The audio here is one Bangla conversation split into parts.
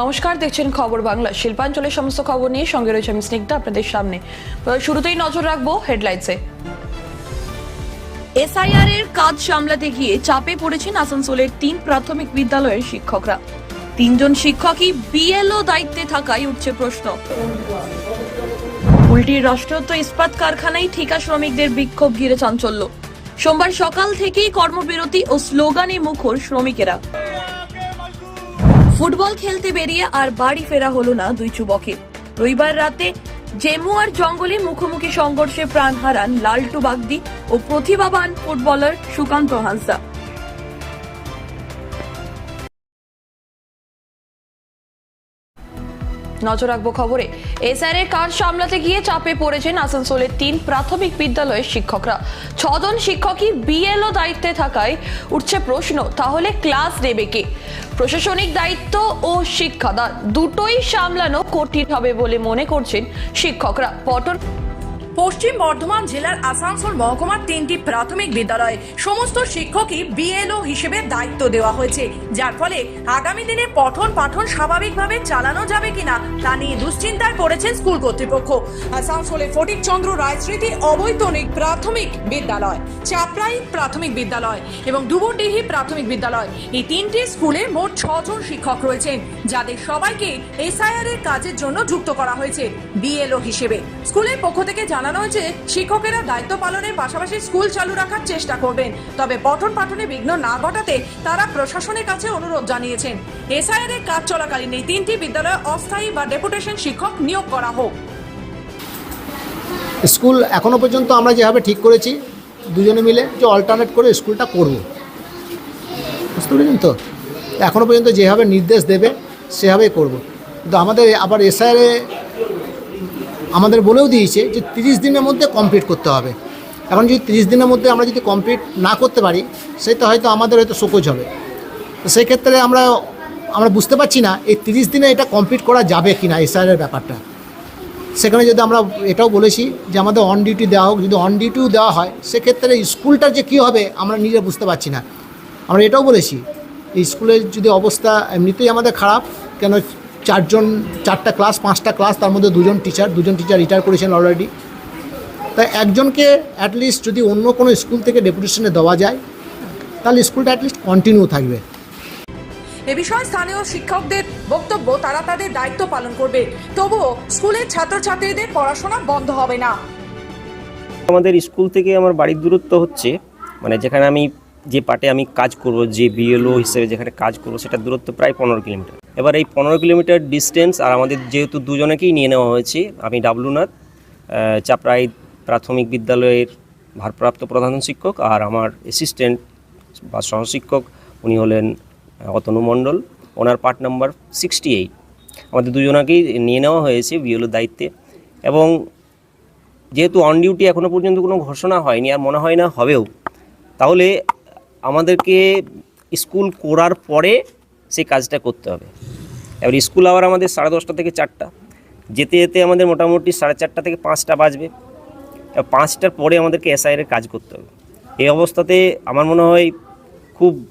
নমস্কার, দেখছেন খবর বাংলা। শিল্পাঞ্চলের সমস্ত খবর নিয়ে সঙ্গে রয়েছে আমি স্নিগ্ধা আপনাদের সামনে। শুরুতেই নজর রাখব হেডলাইন্সে এসআইআর এর কাজ সামলাতে গিয়ে চাপে পড়েছেন আসানসোলের তিন প্রাথমিক বিদ্যালয়ের শিক্ষকরা। তিনজন শিক্ষকই বিএলও দায়িত্বে থাকায় উঠছে প্রশ্ন। উল্টির রাষ্ট্রায়ত্ত ইস্পাত কারখানায় ঠিকা শ্রমিকদের বিক্ষোভ ঘিরে চাঞ্চল্য। সোমবার সকাল থেকেই কর্মবিরতি ও স্লোগানে মুখর শ্রমিকেরা। ফুটবল খেলতে বেরিয়ে আর বাড়ি ফেরা হলো না দুই যুবকের রবিবার রাতে জেমুয়ার জঙ্গলে মুখোমুখি সংঘর্ষে প্রাণ হারান লালটু বাগদি ও প্রতিভাবান ফুটবলার সুকান্ত হাঁসদা নজর রাখব খবরে। এসআর এর কাজ সামলাতে গিয়ে চাপে পড়েছেন আসানসোলের তিন প্রাথমিক বিদ্যালয়ের শিক্ষকরা। ছজন শিক্ষকই বিএলও দায়িত্বে থাকায় উঠছে প্রশ্ন, তাহলে ক্লাস নেবে কে? প্রশাসনিক দায়িত্ব ও শিক্ষা। দুটোই সামলানো কঠিন হবে বলে মনে করছেন শিক্ষকরা। পটন পশ্চিম বর্ধমান জেলার আসানসোল মহকুমার তিনটি প্রাথমিক বিদ্যালয়ে সমস্ত শিক্ষকই বিএলও হিসেবে দায়িত্ব দেওয়া হয়েছে। যার ফলে আগামী দিনে পঠন পাঠন স্বাভাবিকভাবে চালানো যাবে কিনা তা নিয়ে দুশ্চিন্তায় পড়েছে স্কুল কর্তৃপক্ষ। আসানসোলে ফটিক চন্দ্র রায় স্মৃতি অবৈতনিক প্রাথমিক বিদ্যালয়, চাপড়াই প্রাথমিক বিদ্যালয় এবং ডুবুডিহি প্রাথমিক বিদ্যালয়। এই তিনটি স্কুলে মোট ছজন শিক্ষক রয়েছেন, যাদের সবাইকে এসআইআর এর কাজের জন্য যুক্ত করা হয়েছে বিএলও হিসেবে। স্কুলের পক্ষ থেকে জানানো হয়েছে, শিক্ষকেরা দায়িত্ব পালনের পাশাপাশি স্কুল চালু রাখার চেষ্টা করবেন। তবে পঠন পাঠনে বিঘ্ন না ঘটাতে তারা প্রশাসনের কাছে অনুরোধ জানিয়েছেন। এসআইআর এর কাজ চলাকালীন এই তিনটি বিদ্যালয়ে অস্থায়ী বা ডেপুটেশন শিক্ষক নিয়োগ করা হোক। স্কুল এখনও পর্যন্ত আমরা যেভাবে ঠিক করেছি, দুজনে মিলে যে অল্টারনেট করে স্কুলটা করব। বুঝতে পেরেছেন তো? এখনও পর্যন্ত যেভাবে নির্দেশ দেবে, সেভাবেই করব। কিন্তু আমাদের আবার এসআইআরে আমাদের বলেও দিয়েছে যে তিরিশ দিনের মধ্যে কমপ্লিট করতে হবে। এখন যদি তিরিশ দিনের মধ্যে আমরা যদি কমপ্লিট না করতে পারি, সেটা হয়তো আমাদের হয়তো শোকজ হবে। তো সেই ক্ষেত্রে আমরা আমরা বুঝতে পারছি না এই তিরিশ দিনে এটা কমপ্লিট করা যাবে কি না এসআইআরের ব্যাপারটা। সেখানে যদি আমরা এটাও বলেছি যে আমাদের অন ডিউটি দেওয়া হোক, যদি অন ডিউটিও দেওয়া হয়, সেক্ষেত্রে স্কুলটার যে কী হবে আমরা নিজে বুঝতে পারছি না। আমরা এটাও বলেছি স্কুলের যদি অবস্থা এমনিতেই আমাদের খারাপ, কেন চারজন চারটা ক্লাস পাঁচটা ক্লাস তার মধ্যে দুজন টিচার দুজন টিচার রিটায়ার করেছেন অলরেডি তাই একজনকে অ্যাটলিস্ট যদি অন্য কোনো স্কুল থেকে ডেপুটেশনে দেওয়া যায় তাহলে স্কুলটা অ্যাটলিস্ট কন্টিনিউ থাকবে। এ বিষয়ে স্থানীয় শিক্ষকদের বক্তব্য তারা তাদের দায়িত্ব পালন করবে। তবুও স্কুলের ছাত্রছাত্রীদের পড়াশোনা বন্ধ হবে না। আমাদের স্কুল থেকে আমার বাড়ির দূরত্ব হচ্ছে মানে যেখানে আমি যে পার্টে আমি কাজ করব যে বিএলও হিসেবে যেখানে কাজ করব সেটা দূরত্ব প্রায় পনেরো কিলোমিটার। এবার এই পনেরো কিলোমিটার ডিস্টেন্স আর আমাদের যেহেতু দুজনেকেই নিয়ে নেওয়া হয়েছে, আমি ডাবলুনাথ চাপড়াই প্রাথমিক বিদ্যালয়ের ভারপ্রাপ্ত প্রধান শিক্ষক আর আমার অ্যাসিস্ট্যান্ট বা সহশিক্ষক, উনি হলেন অতনু মণ্ডল। ওনার পার্ট নাম্বার সিক্সটি এইট আমাদের দুজনাকেই নিয়ে নেওয়া হয়েছে বিএলও দায়িত্বে। এবং যেহেতু অন ডিউটি এখনও পর্যন্ত কোনো ঘোষণা হয়নি, আর মনে হয় না হবেও, তাহলে আমাদেরকে স্কুল করার পরে সেই কাজটা করতে হবে। এবার স্কুল আবার আমাদের সাড়ে দশটা থেকে চারটা। যেতে যেতে আমাদের মোটামুটি সাড়ে চারটা থেকে পাঁচটা বাজবে। এবার পাঁচটার পরে আমাদেরকে এসআইয়ের কাজ করতে হবে। এই অবস্থাতে আমার মনে হয় খুব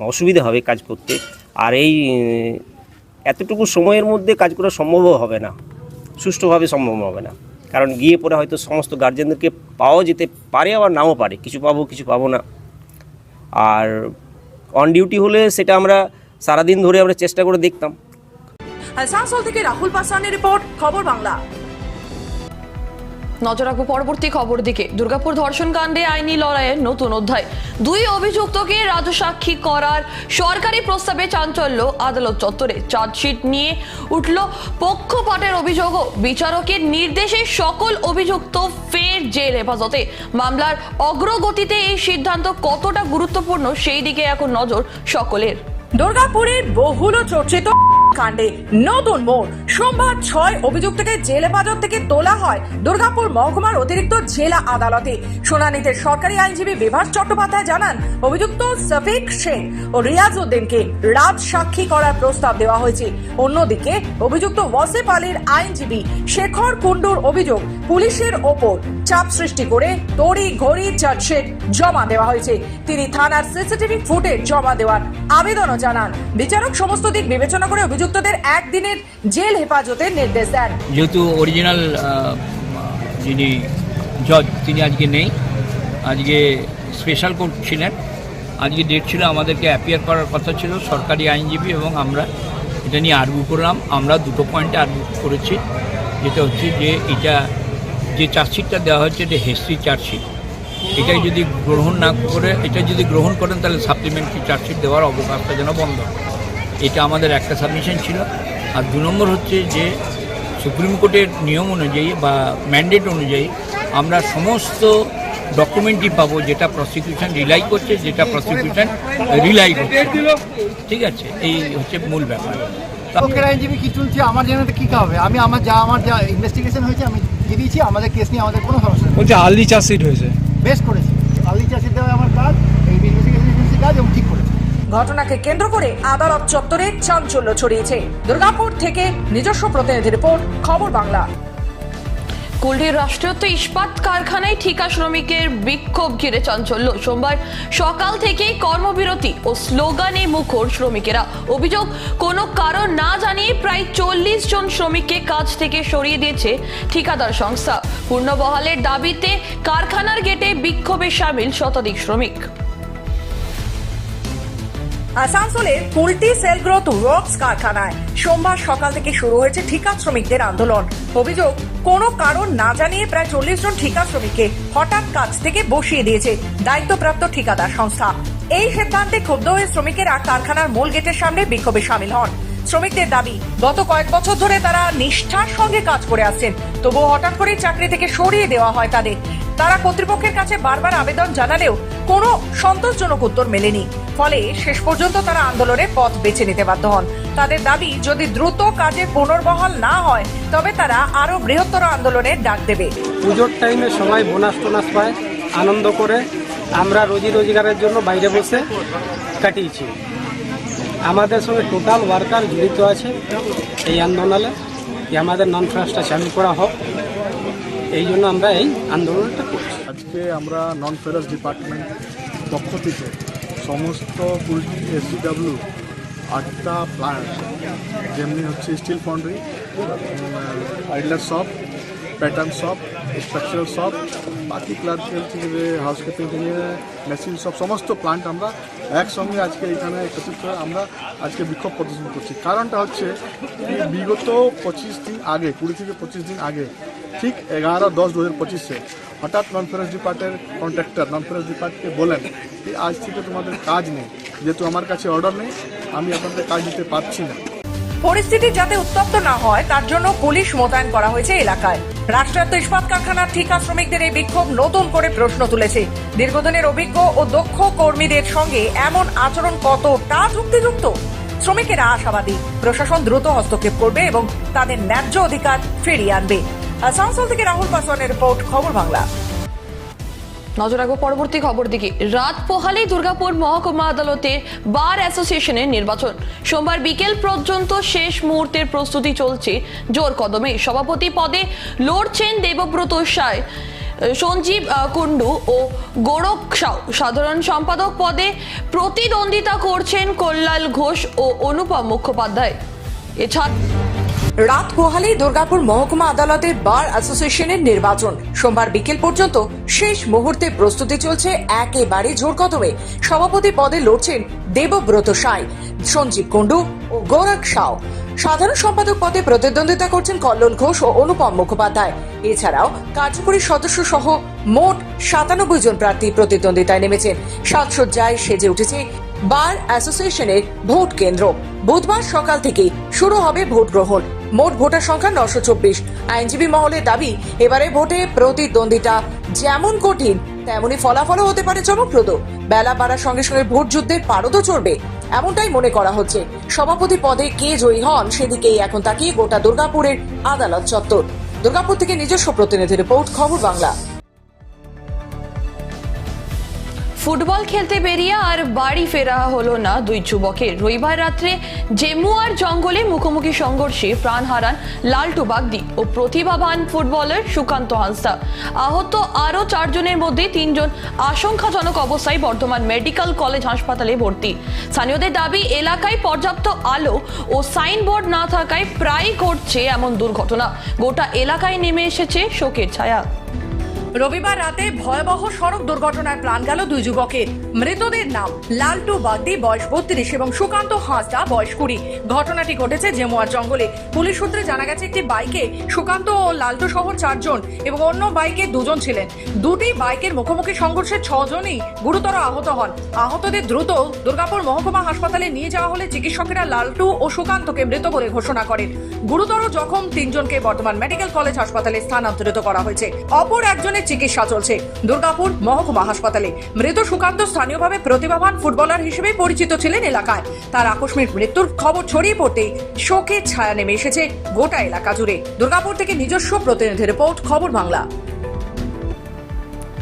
অসুবিধা হবে কাজ করতে। আর এই, এতটুকু সময়ের মধ্যে কাজ করা সম্ভবও হবে না। সুষ্ঠুভাবে সম্ভব হবে না। কারণ গিয়ে পরে হয়তো সমস্ত গার্জেনদেরকে পাওয়া যেতে পারে, আবার নাও পারে। কিছু পাবো কিছু পাবো না। আর অন ডিউটি হলে সেটা আমরা সারাদিন ধরে আমরা চেষ্টা করে দেখতাম। আসানসোল থেকে রাহুল পাসওয়ানের রিপোর্ট খবর বাংলা। নজর রাখব পরবর্তী খবর দিকে। দুর্গাপুর ধর্ষণ কাণ্ডে আইনি লড়াইয়ের নতুন অধ্যায়। দুই অভিযুক্তকে রাজসাক্ষী করার সরকারি প্রস্তাবে চাঞ্চল্য আদালত চত্বরে। চার্জশিট নিয়ে উঠল পক্ষপাতের অভিযোগও। বিচারকের নির্দেশে সকল অভিযুক্ত ফের জেল হেফাজতে। মামলার অগ্রগতিতে এই সিদ্ধান্ত কতটা গুরুত্বপূর্ণ সেই দিকে এখন নজর সকলের। দুর্গাপুরের বহুল চর্চিত কাণ্ডে। নতুন মোড়। সোমবার ছয় অভিযুক্তকে জেল হেফাজত থেকে তোলা হয়। দুর্গাপুর মহকুমার অতিরিক্ত জেলা আদালতে। শুনানিতে সরকারি আইনজীবী বিভাস চট্টোপাধ্যায় জানান, অভিযুক্ত সফিক শেখ ও রিয়াজ উদ্দিনকে রাজ সাক্ষী করার প্রস্তাব দেওয়া হয়েছে। অন্যদিকে, অভিযুক্ত ওয়াসিফ আলীর আইনজীবী শেখর কুন্ডুর অভিযোগ পুলিশের ওপর চাপ সৃষ্টি করে তড়ি ঘড়ি চার্জশিট জমা দেওয়া হয়েছে। তিনি থানার সিসিটিভি ফুটেজ জমা দেওয়ার আবেদনও জানান। বিচারক সমস্ত দিক বিবেচনা করে অভিযুক্তদের একদিনের জেল হেফাজতের নির্দেশ দেন। যেহেতু অরিজিনাল যিনি জজ, তিনি আজকে নেই। আজকে স্পেশাল কোর্ট ছিলেন। আজকে ডেট ছিল আমাদেরকে অ্যাপিয়ার করার কথা ছিল, সরকারি আইনজীবী এবং আমরা। এটা নিয়ে আর্গু করলাম। আমরা দুটো পয়েন্টে আর্গু করেছি। যেটা হচ্ছে যে এটা যে চার্জশিটটা দেওয়া হচ্ছে এটা হিস্ট্রি চার্জশিট। এটাই যদি গ্রহণ না করে, এটা যদি গ্রহণ করেন, তাহলে সাপ্লিমেন্টারি চার্জশিট দেওয়ার অবকাশটা যেন বন্ধ। এটা আমাদের একটা সাবমিশন ছিল। আর দু নম্বর হচ্ছে যে, সুপ্রিম কোর্টের নিয়ম অনুযায়ী বা ম্যান্ডেট অনুযায়ী আমরা সমস্ত ডকুমেন্টই পাবো, যেটা প্রসিকিউশন রিলাই করছে, যেটা প্রসিকিউশন রিলাই করছে। ঠিক আছে? এই হচ্ছে মূল ব্যাপার। আইনজীবী কি চলছে? আমার জানাতে কি হবে? আমি আমার যা আমার যা ইনভেস্টিগেশন হয়েছে, আমি দিয়ে দিয়েছি আমাদের কেস নিয়ে আমাদের কোনো সমস্যা নেই। বলছে আর্লি চার্জশিট হয়েছে। বেশ করেছে। আলি চাষির দেওয়া আমার কাজ এই ইনভেস্টিগেশন কাজ এবং ঠিক করেছে। ঘটনাকে কেন্দ্র করে আদালত চত্বরে চাঞ্চল্য ছড়িয়েছে। দুর্গাপুর থেকে নিজস্ব প্রতিনিধি রিপোর্ট খবর বাংলা। কুলটির রাষ্ট্রায়ত্ত ইস্পাত কারখানায় ঠিকা শ্রমিকের বিক্ষোভ ঘিরে চাঞ্চল্য। সোমবার সকাল থেকেই কর্মবিরতি ও স্লোগানে মুখর শ্রমিকেরা। অভিযোগ, কোনো কারণ না জানিয়ে প্রায় চল্লিশ জন শ্রমিককে কাজ থেকে সরিয়ে দিয়েছে ঠিকাদার সংস্থা। পূর্ণবহালের দাবিতে কারখানার গেটে বিক্ষোভে সামিল শতাধিক শ্রমিক। আসানসোলের সেল গ্রোথ ওয়ার্কস কারখানায়। সোমবার সকাল থেকে শুরু হয়েছে ঠিকা শ্রমিকদের আন্দোলন। অভিযোগ, কোনো কারণ না জানিয়ে প্রায় চল্লিশ জন ঠিকা শ্রমিককে হঠাৎ কাজ থেকে বসিয়ে দিয়েছে দায়িত্বপ্রাপ্ত ঠিকাদার সংস্থা। এই সিদ্ধান্তে ক্ষুব্ধ হয়ে শ্রমিকেরা কারখানার মূল গেটের সামনে বিক্ষোভে সামিল হন। শ্রমিকদের দাবি, গত কয়েক বছর ধরে তারা নিষ্ঠার সঙ্গে কাজ করে আসছেন। তবুও হঠাৎ করেই চাকরি থেকে সরিয়ে দেওয়া হয় তাদের। তারা কর্তৃপক্ষের কাছে বারবার আবেদন জানালেও কোনো সন্তোষজনক উত্তর মেলেনি। ফলে শেষ পর্যন্ত তারা আন্দোলনের পথ বেছে নিতে বাধ্য হন। তাদের দাবি, যদি দ্রুত কাজে পুনর্বহাল না হয়, তবে তারা আরও বৃহত্তর আন্দোলনের ডাক দেবে। পুজোর টাইমে সবাই বোনাস টোনাস পায়, আনন্দ করে আমরা রোজি রোজগারের জন্য বাইরে বসে কাটিয়েছি। আমাদের সঙ্গে টোটাল ওয়ার্কার জড়িত আছে এই আন্দোলনে। আমাদের নন ফ্রাস্টটা চালু করা হোক। এই জন্য আমরা এই আন্দোলনটা করছি। আজকে আমরা নন ফেরাস ডিপার্টমেন্ট পক্ষ থেকে সমস্ত এসডিডাব্লিউ আটটা প্লান্ট যেমনি হচ্ছে steel foundry idler shop pattern shop structural shop বাকি ক্লার্কিক্যাল থেকে যে হাউস কিপিং থেকে মেশিন শপ সমস্ত প্লান্ট আমরা একসঙ্গে আজকে এখানে একত্রিত আমরা আজকে বিক্ষোভ প্রদর্শন করছি। কারণটা হচ্ছে বিগত পঁচিশ দিন আগে, কুড়ি থেকে পঁচিশ দিন আগে ঠিক এগারো দশ দু হাজার হঠাৎ নন ফরেস্ট ডিপার্টের কন্ট্রাক্টর নন ফরেস্ট ডিপার্টকে বলেন যে আজ থেকে তোমাদের কাজ নেই। যেহেতু আমার কাছে অর্ডার নেই, আমি আপনাদের কাজ দিতে পারছি না। পরিস্থিতি যাতে উত্তপ্ত না হয়, তার জন্য পুলিশ মোতায়েন করা হয়েছে এলাকায়। রাষ্ট্রায়ত্ত ইস্পাত কারখানার ঠিকা শ্রমিকদের এই বিক্ষোভ নতুন করে প্রশ্ন তুলেছে। দীর্ঘদিনের অভিজ্ঞ ও দক্ষ কর্মীদের সঙ্গে এমন আচরণ কতটা যুক্তিযুক্ত? শ্রমিকেরা আশাবাদী। প্রশাসন দ্রুত হস্তক্ষেপ করবে এবং তাদের ন্যায্য অধিকার ফিরিয়ে আনবে। আসানসোল থেকে রাহুল পাসওয়ানের রিপোর্ট, খবর বাংলা। নজর রাখব পরবর্তী খবর দিকে। রাত পোহালেই দুর্গাপুর মহকুমা আদালতে বার অ্যাসোসিয়েশনের নির্বাচন। সোমবার বিকেল পর্যন্ত শেষ মুহূর্তের প্রস্তুতি চলছে জোর কদমে। সভাপতি পদে লড়ছেন দেবব্রত সায়, সঞ্জীব কুণ্ডু ও গোরখ সাউ। সাধারণ সম্পাদক পদে প্রতিদ্বন্দ্বিতা করছেন কল্যাণ ঘোষ ও অনুপম মুখোপাধ্যায়। এছাড়া রাত পোহালেই দুর্গাপুর মহকুমা আদালতের বার অ্যাসোসিয়েশনের নির্বাচন। সোমবার বিকেল পর্যন্ত শেষ মুহূর্তে প্রস্তুতি চলছে একেবারে জোর কদমে। সভাপতি পদে লড়ছেন দেবব্রত সাই, সঞ্জীব কুণ্ডু ও গোরখ সাও। সাধারণ সম্পাদক পদে প্রতিদ্বন্দ্বিতা করছেন কল্লোল ঘোষ ও অনুপম মুখোপাধ্যায়। এছাড়াও কার্যকরী সদস্য সহ মোট সাতানব্বই জন প্রার্থী প্রতিদ্বন্দ্বিতায় নেমেছেন। সাজসজ্জায় সেজে উঠেছে বার অ্যাসোসিয়েশনের ভোট কেন্দ্র। বুধবার সকাল থেকে শুরু হবে ভোট গ্রহণ মোট ভোটার সংখ্যা নশো চব্বিশ। আইনজীবী মহলের দাবি, এবারে ভোটে প্রতিদ্বন্দ্বিতা যেমন কঠিন তেমনই ফলাফলও হতে পারে চমকপ্রদ। বেলা বাড়ার সঙ্গে সঙ্গে ভোট যুদ্ধের পারদও চড়বে, এমনটাই মনে করা হচ্ছে। সভাপতি পদে কে জয়ী হন সেদিকেই এখন তাকিয়ে গোটা দুর্গাপুরের আদালত চত্বর। দুর্গাপুর থেকে নিজস্ব প্রতিনিধি রিপোর্ট, খবর বাংলা। ফুটবল খেলতে বেরিয়ে আর বাড়ি ফেরা হলো না দুই যুবকের। রবিবার রাত্রে জেমুয়ার জঙ্গলে মুখোমুখি সংঘর্ষে প্রাণ হারান লালটু বাগদি ও প্রতিভাবান ফুটবলার সুকান্ত হাঁসদা আহত আরও চারজনের মধ্যে তিনজন আশঙ্কাজনক অবস্থায় বর্ধমান মেডিকেল কলেজ হাসপাতালে ভর্তি। স্থানীয়দের দাবি, এলাকায় পর্যাপ্ত আলো ও সাইনবোর্ড না থাকায় প্রায় ঘটছে এমন দুর্ঘটনা। গোটা এলাকায় নেমে এসেছে শোকের ছায়া। রবিবার রাতে ভয়াবহ সড়ক দুর্ঘটনায় প্রাণ গেল দুই যুবকের। মৃতদের নাম লালটু বাগদি বয়স বত্রিশ, এবং সুকান্ত হাঁসদা, বয়স কুড়ি। ঘটনাটি ঘটেছে জেমুয়ার জঙ্গলে। পুলিশ সূত্রে জানা গেছে, একটি বাইকে সুকান্ত ও লালটু সহ চারজন এবং অন্য বাইকে দুজন ছিলেন। দুটি বাইকের মুখোমুখি সংঘর্ষে ছজনই গুরুতর আহত হন। আহতদের দ্রুত দুর্গাপুর মহকুমা হাসপাতালে নিয়ে যাওয়া হলে চিকিৎসকেরা লালটু ও সুকান্তকে মৃত বলে ঘোষণা করেন। গুরুতর জখম তিনজনকে বর্তমান মেডিকেল কলেজ হাসপাতালে স্থানান্তরিত করা হয়েছে। অপর একজনের চিকিৎসা চলছে। দুর্গাপুর মহকুমা হাসপাতালে। মৃত সুকান্ত স্থানীয়ভাবে প্রতিভাবান ফুটবলার হিসেবে পরিচিত ছিলেন এলাকায়। তার আকস্মিক মৃত্যুর খবর ছড়িয়ে পড়তে শোকের ছায়া নেমে এসেছে গোটা এলাকা জুড়ে। দুর্গাপুর থেকে নিজস্ব প্রতিনিধি রিপোর্ট, খবর বাংলা।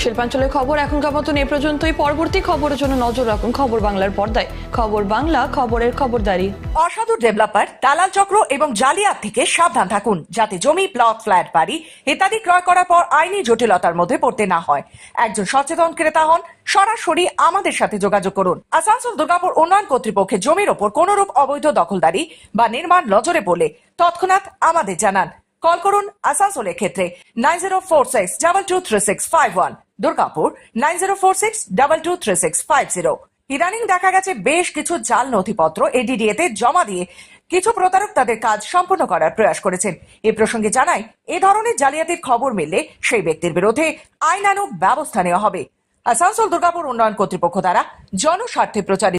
শিল্পাঞ্চলের খবর এখনকার মতন এ পর্যন্তই। পরবর্তী খবরের জন্য নজর রাখুন খবর বাংলার পর্দায়। খবর বাংলা, খবরের খবরদারি। অসাধু ডেভেলপার, দালাল চক্র এবং জালিয়াত থেকে সাবধান থাকুন, যাতে জমি, প্লট, ফ্ল্যাট, বাড়ি ইত্যাদি ক্রয় করার পর আইনি জটিলতার মধ্যে পড়তে না হয়। একজন সচেতন ক্রেতা হন, সরাসরি আমাদের সাথে যোগাযোগ করুন। আসানসোল, দুর্গাপুর উন্নয়ন কর্তৃপক্ষের জমির ওপর কোনরূপ অবৈধ দখলদারি বা নির্মাণ নজরে পড়লে তৎক্ষণাৎ আমাদের জানান। কল করুন আসানসোলের ক্ষেত্রে nine zero four six, double two three six, five one. Durgapur nine zero four six, double two three six, five zero. ইদানিং দেখা গেছে বেশ কিছু জাল নথিপত্র এডিডিএ তে জমা দিয়ে কিছু প্রতারক তাদের কাজ সম্পন্ন করার প্রয়াস করেছেন। এ প্রসঙ্গে জানাই এ ধরনের জালিয়াতির খবর মিললে সেই ব্যক্তির বিরুদ্ধে আইনানুগ ব্যবস্থা নেওয়া হবে। আসানসোল দুর্গাপুর উন্নয়ন কর্তৃপক্ষ দ্বারা জনস্বার্থে প্রচারিত